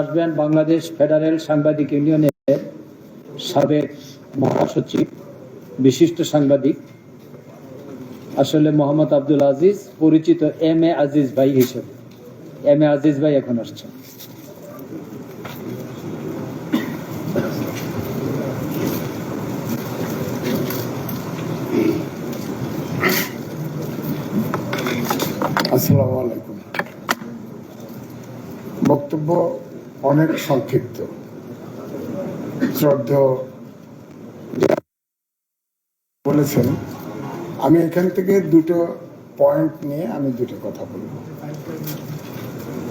আসবেন বাংলাদেশ ফেডারেল সাংবাদিক ইউনিয়নের সাবেক মহাসচিব, বিশিষ্ট সাংবাদিক, আসলে মোহাম্মদ আব্দুল আজিজ, পরিচিত এম এ আজিজ ভাই হিসেবে। এম এ আজিজ ভাই এখন আসছেন। আসসালামু আলাইকুম। বক্তব্য অনেক সংক্ষিপ্ত। শ্রদ্ধ বলেছেন। আমি এখান থেকে দুটো পয়েন্ট নিয়ে আমি দুটো কথা বলব।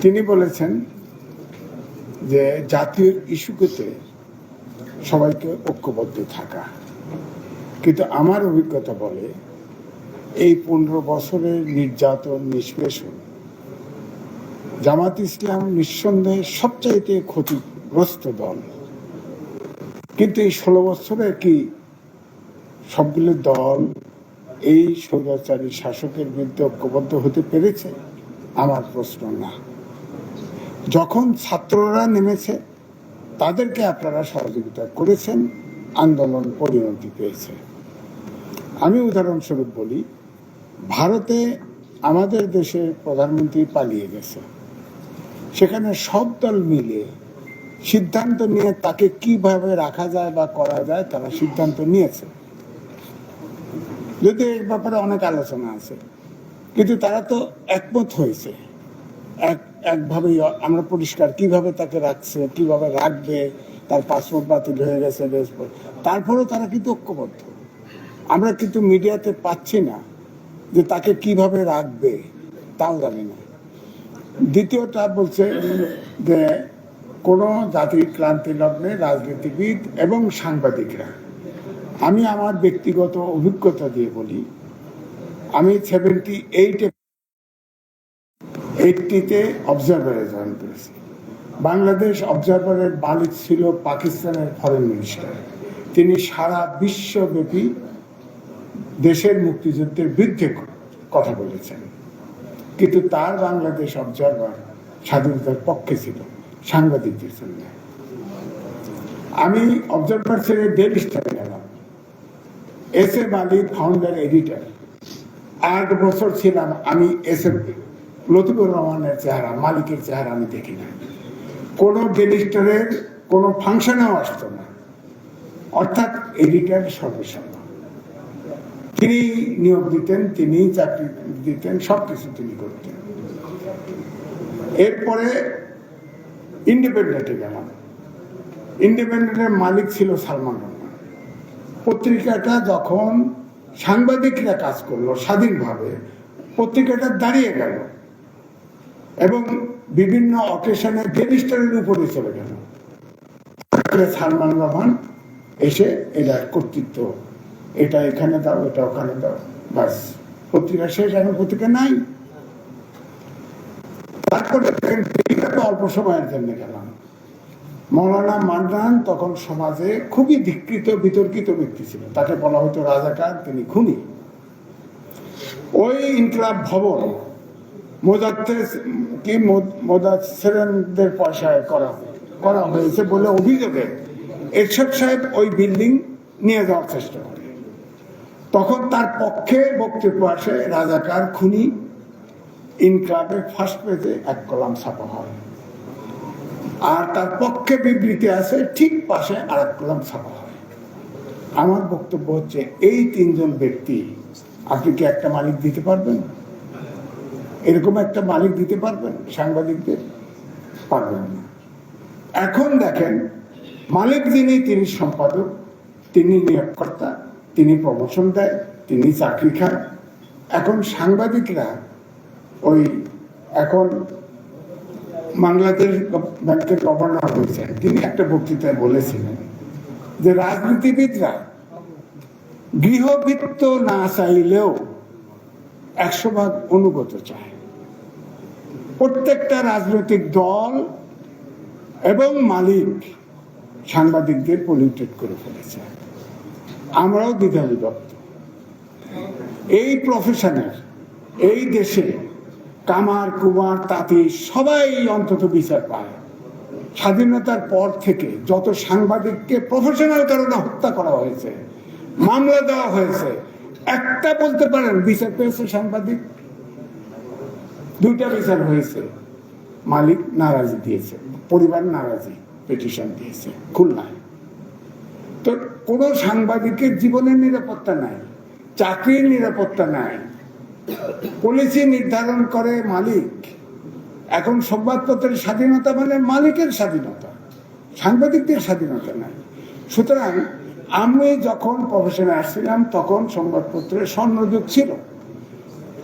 তিনি বলেছেন যে জাতীয় ইস্যুতে সবাইকে ঐক্যবদ্ধ থাকা। কিন্তু আমার অভিজ্ঞতা বলে এই পনেরো বছরের নির্যাতন, নিষ্পেষণ জামাত ইসলাম নিঃসন্দেহে সবচাইতে ক্ষতিগ্রস্ত দল। কিন্তু এই ষোলো বছরে কি সবগুলো দল এই স্বৈরাচারী শাসকের বিরুদ্ধে ঐক্যবদ্ধ হতে পেরেছে? আমার প্রশ্ন না। যখন ছাত্ররা নেমেছে, তাদেরকে আপনারা সহযোগিতা করেছেন, আন্দোলন পরিণতি পেয়েছে। আমি উদাহরণস্বরূপ বলি, ভারতে আমাদের দেশের প্রধানমন্ত্রী পালিয়ে গেছে। সেখানে সব দল মিলে সিদ্ধান্ত নিয়ে তাকে কীভাবে রাখা যায় বা করা যায় তারা সিদ্ধান্ত নিয়েছে। যদি এর ব্যাপারে অনেক আলোচনা আছে, কিন্তু তারা তো একমত হয়েছে। এক, একভাবেই আমরা পরিষ্কার কীভাবে তাকে রাখছে, কীভাবে রাখবে, তার পাসপোর্ট বাতিল হয়ে গেছে তারপরেও তারা কিন্তু ঐক্যবদ্ধ। আমরা কিন্তু মিডিয়াতে পাচ্ছি না যে তাকে কীভাবে রাখবে, তাও জানি না। দ্বিতীয়টা বলছে যে কোনো জাতির ক্লান্তি লগ্নে রাজনীতিবিদ এবং সাংবাদিকরা। আমি আমার ব্যক্তিগত অভিজ্ঞতা দিয়ে বলি, আমি সেভেন্টি এইটে এইটটিতে অবজারভারে জয়েন করেছি বাংলাদেশ অবজারভারের মালিক ছিল পাকিস্তানের ফরেন মিনিস্টার তিনি সারা বিশ্বব্যাপী দেশের মুক্তিযুদ্ধের বিরুদ্ধে কথা বলেছেন। কিন্তু তার বাংলাদেশ অবজারভার স্বাধীনতার পক্ষে ছিল, সাংবাদিকদের জন্য। আমি অবজারভার ছেড়ে ডেলি স্টারে গেলাম। S M Ali founder editor আট বছর ছিলাম আমি এস এ লতিফুর রহমানের চেহারা, মালিকের চেহারা আমি দেখি না কোনো ডেলি স্টারের কোনো ফাংশনেও আসতো না। অর্থাৎ এডিটার সর্বসম্ভব তিনি নিয়োগ দিতেন, তিনি চাকরি দিতেন, সবকিছু তিনি করতেন। এরপরে ইন্ডিপেন্ডেন্টে গেলাম। ইন্ডিপেন্ডেন্টের মালিক ছিল সালমান রহমান। পত্রিকাটা যখন সাংবাদিকরা কাজ করল স্বাধীনভাবে, পত্রিকাটা দাঁড়িয়ে গেল এবং বিভিন্ন অকেশনে ডেলিস্টারের উপরে চলে গেল। সালমান রহমান এসে এটার কর্তৃত্ব এটা এখানে দাও, এটা ওখানে দাও। বাস। পত্রিকা শেষ, এখন পত্রিকা নাই। তারপরে অল্প সময়ের জন্য গেলাম। মৌলানা মান্নান তখন সমাজে খুবই ধিকৃত বিতর্কিত ব্যক্তি ছিল তাকে বলা হতো রাজাকার, তিনি খুনি। ওই ইনকলাব ভবন কি মোদাচ্ছেরদের পয়সায় করা করা হয়েছে বলে অভিযোগে এরশাদ সাহেব ওই বিল্ডিং নিয়ে যাওয়ার চেষ্টা করে তখন তার পক্ষে বক্তব্য আসে, রাজাকার খুনি ইনক্লাবের ফার্স্ট পেজে এক কলাম ছাপা হয়। আর তার পক্ষে বিবৃতি আছে ঠিক পাশে আর এক কলাম ছাপা হয়। আমার বক্তব্য হচ্ছে, এই তিনজন ব্যক্তি, আপনি কি একটা মালিক দিতে পারবেন? এরকম একটা মালিক দিতে পারবেন? সাংবাদিকদের? পারবেন না। এখন দেখেন, মালিক যিনি, তিনি সম্পাদক, তিনি নিয়োগকর্তা। তিনি প্রমোশন দেয়, তিনি চাকরি খায়। এখন সাংবাদিকরা ওই এখন বাংলাদেশ ব্যাংকের গভর্নর হয়েছেন। তিনি একটা বক্তৃতায় বলেছিলেন যে রাজনীতিবিদরা গৃহবৃত্ত না চাইলেও একশো ভাগ অনুগত চায়। প্রত্যেকটা রাজনৈতিক দল এবং মালিক সাংবাদিকদের পলিউটেড করে ফেলেছে। আমরাও দ্বিধা বিভক্ত এই প্রফেশনের এই দেশে কামার, কুমার, তাঁতি সবাই অন্তত বিচার পায়। স্বাধীনতার পর থেকে যত সাংবাদিককে প্রফেশনাল কারণে হত্যা করা হয়েছে, মামলা দেওয়া হয়েছে, একটা বলতে পারেন, বিচার পেয়েছে সাংবাদিক? দুইটা বিচার হয়েছে। মালিক নারাজি দিয়েছে, পরিবার নারাজি পিটিশন দিয়েছে, খুলনায়। তো কোনো সাংবাদিকের জীবনের নিরাপত্তা নাই, চাকরির নিরাপত্তা নাই। পলিসি নির্ধারণ করে মালিক। এখন সংবাদপত্রের স্বাধীনতা মানে মালিকের স্বাধীনতা, সাংবাদিকদের স্বাধীনতা নাই। সুতরাং আমি যখন প্রফেশনে আসছিলাম, তখন সংবাদপত্রের স্বর্ণযুগ ছিল।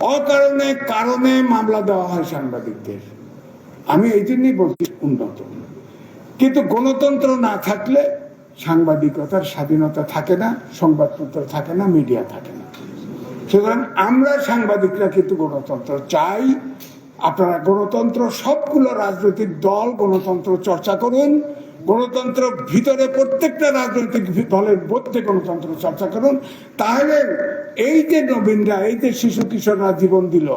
অকারণে কারণে মামলা দেওয়া হয় সাংবাদিকদের। আমি এই জন্যই বলছি উন্নত। কিন্তু গণতন্ত্র না থাকলে সাংবাদিকতার স্বাধীনতা থাকে না, সংবাদপত্র থাকে না মিডিয়া থাকে না। সুতরাং আমরা সাংবাদিকরা কিন্তু গণতন্ত্র চাই। আপনারা গণতন্ত্র, সবগুলো রাজনৈতিক দল গণতন্ত্র চর্চা করুন। গণতন্ত্র ভিতরে প্রত্যেকটা রাজনৈতিক দলের মধ্যে গণতন্ত্র চর্চা করুন। তাহলে এই যে নবীনরা, এই যে শিশু কিশোররা জীবন দিল,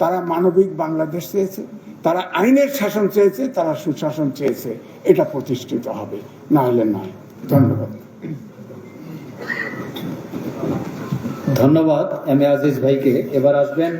তারা মানবিক বাংলাদেশ চেয়েছে, তারা আইনের শাসন চেয়েছে, তারা সুশাসন চেয়েছে। এটা প্রতিষ্ঠিত হবে, না হলে নয়। ধন্যবাদ ধন্যবাদ এম এ আজিজ ভাইকে এবার আসবেন